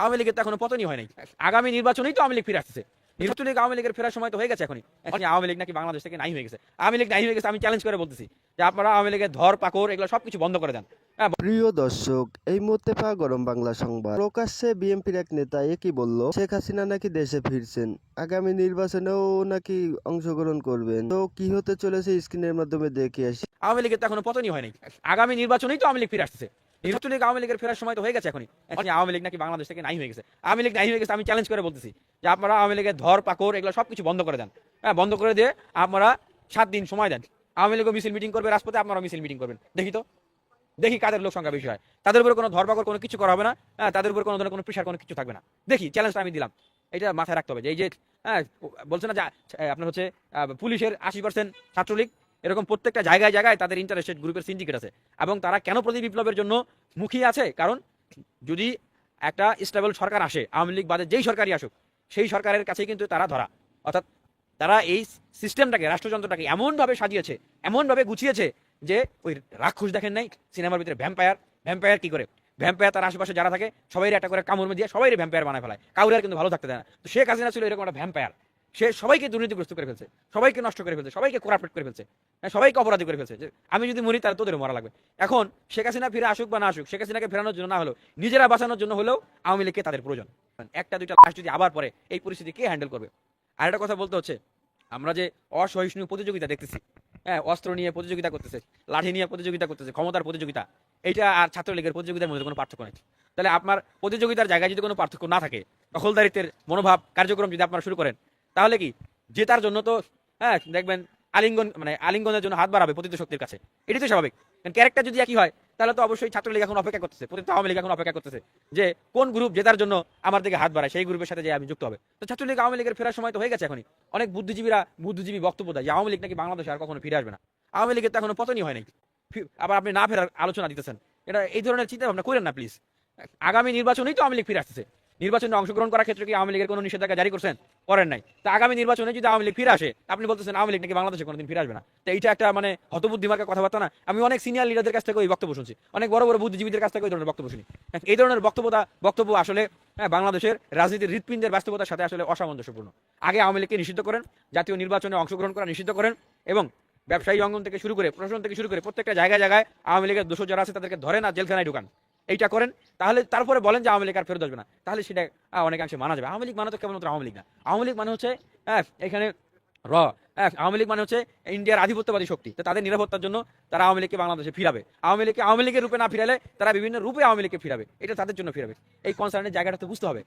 আওয়ামী লীগের তো এখনও পতনই হয় নাই। আগামী নির্বাচনেই তো আওয়ামী লীগ ফিরে আসছে নির্বাচন লীগ আওয়ামী লীগের ফেরার সময় তো হয়ে গেছে এখনই। এখন আওয়ামী লীগ নাকি বাংলাদেশ থেকে নাই হয়ে গেছে। আওয়ামী লীগ নাই হয়ে গেছে, আমি চ্যালেঞ্জ করে বলতেছি যে আপনারা আওয়ামী লীগের ধর, পাকড়, এগুলো সবকিছু বন্ধ করে দেন। প্রিয় দর্শক, এই মুহূর্তে পা গরম বাংলা সংবাদ। প্রকাশ্যে বিএনপির এক নেতা একই বলল, শেখ হাসিনা নাকি দেশে ফিরছেন? আগামী নির্বাচনেও নাকি অংশগ্রহণ করবেন? তো কি হতে চলেছে স্ক্রিনের মাধ্যমে দেখে আসি। আওয়ামী লীগের তো এখনও পতনই হয় নাই আগামী নির্বাচনেই তো আওয়ামী লীগ ফিরে আসছে লীগ আওয়ামী লীগের ফেরার সময় তো হয়ে গেছে এখনই। এখন আওয়ামী লীগ নাকি বাংলাদেশ থেকে নাই হয়ে গেছে। আওয়ামী লীগ নাই হয়ে গেছে আমি চ্যালেঞ্জ করে বলতেছি যে আপনারা আওয়ামী লীগের ধর, পাকড় এগুলো সবকিছু বন্ধ করে দেন। হ্যাঁ বন্ধ করে দিয়ে আপনারা সাত দিন সময় দেন। আওয়ামী লীগও মিছিল মিটিং করবে, রাজপথে আপনারা মিছিল মিটিং করবেন। দেখি তো। দেখি কাদের লোক সংখ্যা বেশি হয়। তাদের উপরে কোনো ধরপাকড়, কোনো কিছু করা হবে না। হ্যাঁ তাদের উপরে কোনো ধরনের কোনো প্রেশার কোনো কিছু থাকবে না। দেখি চ্যালেঞ্জটা আমি দিলাম। এটা মাথায় রাখতে হবে যে এই যে হ্যাঁ বলছে না যে আপনার হচ্ছে পুলিশের আশি পার্সেন্ট ছাত্রলীগ, এরকম প্রত্যেকটা জায়গায় জায়গায় তাদের ইন্টারেস্টেড গ্রুপের সিন্ডিকেট আছে। এবং তারা কেন প্রতি বিপ্লবের জন্য মুখিয়ে আছে? কারণ যদি একটা স্টেবল সরকার আসে, আওয়ামী লীগ বাদে যেই সরকারই আসুক, সেই সরকারের কাছেই কিন্তু তারা ধরা। অর্থাৎ তারা এই সিস্টেমটাকে রাষ্ট্রযন্ত্রটাকে এমনভাবে সাজিয়েছে, এমনভাবে গুছিয়েছে যে ওই রাক্ষস দেখেন নাই সিনেমার ভিতরে ভ্যাম্পায়ার ভ্যাম্পায়ার কি করে? ভ্যাম্পায়ার তার আশেপাশে যারা থাকে সবাই একটা করে কামড় দিয়ে সবাই ভ্যাম্পায়ার বানায় ফেলায়। কাউরে আর কিন্তু ভালো থাকতে না। তো শেখ হাসিনা ছিল এরকম একটা ভ্যাম্পায়ার সে সবাইকে দুর্নীতিগ্রস্ত করে ফেলছে সবাইকে নষ্ট করে ফেলছে সবাইকে কোরাপেট করে ফেলছে হ্যাঁ, সবাইকে অপরাধী করে ফেলছে। আমি যদি মরি তার তোদের মরা লাগবে। এখন শেখ হাসিনা ফিরে আসুক বা না আসুক শেখ হাসিনাকে ফেরানোর জন্য না হলেও নিজেরা বাঁচানোর জন্য হলেও আওয়ামী লীগকে তাদের প্রয়োজন। একটা দুইটা লাশ যদি আবার পরে এই পরিস্থিতি কে হ্যান্ডেল করবে? আর একটা কথা বলতে হচ্ছে আমরা যে অসহিষ্ণু প্রতিযোগিতা দেখতেছি হ্যাঁ অস্ত্র নিয়ে প্রতিযোগিতা করতেছে, লাঠি নিয়ে প্রতিযোগিতা করতেছে, ক্ষমতার প্রতিযোগিতা। এইটা আর ছাত্রলীগের প্রতিযোগিতার মধ্যে কোনো পার্থক্য নেই। তাহলে আপনার প্রতিযোগিতার জায়গায় যদি কোনো পার্থক্য না থাকে, দখলদারিত্বের মনোভাব, কার্যক্রম যদি আপনারা শুরু করেন, তাহলে কি জেতার জন্য তো হ্যাঁ দেখবেন আলিঙ্গন মানে আলিঙ্গনের জন্য হাত বাড়াবে প্রতিত শক্তির কাছে। এটি তো স্বাভাবিক। ক্যারেক্টার যদি একই হয় তাহলে তো অবশ্যই ছাত্রলীগ এখন অপেক্ষা করতেছে, প্রতিটা আওয়ামী লীগ এখন অপেক্ষা করতেছে যে কোন গ্রুপ জেতার জন্য আমার দিকে হাত বাড়ায়, সেই গ্রুপের সাথে যে আমি যুক্ত হবে। তো ছাত্রলীগ আওয়ামী লীগের ফেরার সময় তো হয়ে গেছে এখনই। অনেক বুদ্ধিজীবীরা, বুদ্ধিজীবী বক্তব্য দেয় যে আওয়ামী লীগ নাকি বাংলাদেশে আর কখনো ফিরে আসবে না। আওয়ামী লীগের তো এখনও পতনই হয় নাই। আবার আপনি না ফেরার আলোচনা দিতেছেন। এটা এই ধরনের চিন্তা ভাবনা করেন না প্লিজ আগামী নির্বাচনেই তো আওয়ামী লীগ ফিরে আসতেছে। নির্বাচনে অংশগ্রহণ করার ক্ষেত্রে কি আওয়ামী লীগের কোনো নিষেধাজ্ঞা জারি করছেন? করেন নাই। তো আগামী নির্বাচনে যদি আওয়ামী লীগ ফিরে আসে আপনি বলতেছেন আওয়ামী লীগ নাকি বাংলাদেশে কোনোদিন ফিরে আসবে না। তো এইটা একটা মানে হতবুদ্ধিমার্কা কথাবার্তা না। আমি অনেক সিনিয়র লিডারদের কাছ থেকে ওই বক্তব্য শুনছি। অনেক বড় বড় বুদ্ধিজীবীদের কাছ থেকে ওই ধরনের বক্তব্য শুনি। এই ধরনের বক্তব্যতা বক্তব্য আসলে হ্যাঁ, বাংলাদেশের রাজনীতির হৃৎপিণ্ডের বাস্তবতার সাথে আসলে অসামঞ্জস্যপূর্ণ। আগে আওয়ামী লীগকে নিষিদ্ধ করেন জাতীয় নির্বাচনে অংশগ্রহণ করা নিষিদ্ধ করেন এবং ব্যবসায়ী অঙ্গন থেকে শুরু করে প্রশাসন থেকে শুরু করে প্রত্যেকটা জায়গায় জায়গায় আওয়ামী লীগের দোষ যারা আছে তাদেরকে ধরেন আর জেলখানায় ঢুকান। এইটা করেন, তাহলে তারপরে বলেন যে আওয়ামী লীগ আর ফেরত আসবে না। তাহলে সেটা অনেকাংশে মানা যাবে। আওয়ামী লীগ মানে তো কেবলমাত্র আওয়ামী লীগ না। আওয়ামী লীগ মানে হচ্ছে এখানে র আওয়ামী লীগ মানে হচ্ছে ইন্ডিয়ার আধিপত্যবাদী শক্তি। তো তাদের নিরাপত্তার জন্য তারা আওয়ামী লীগকে বাংলাদেশে ফিরাবে। আওয়ামী লীগকে, আওয়ামী লীগের রূপে না ফিরালে তারা বিভিন্ন রূপে আওয়ামী লীগকে ফিরাবে। এটা তাদের জন্য ফিরাবে। এই কনসার্নের জায়গাটা তো বুঝতে হবে।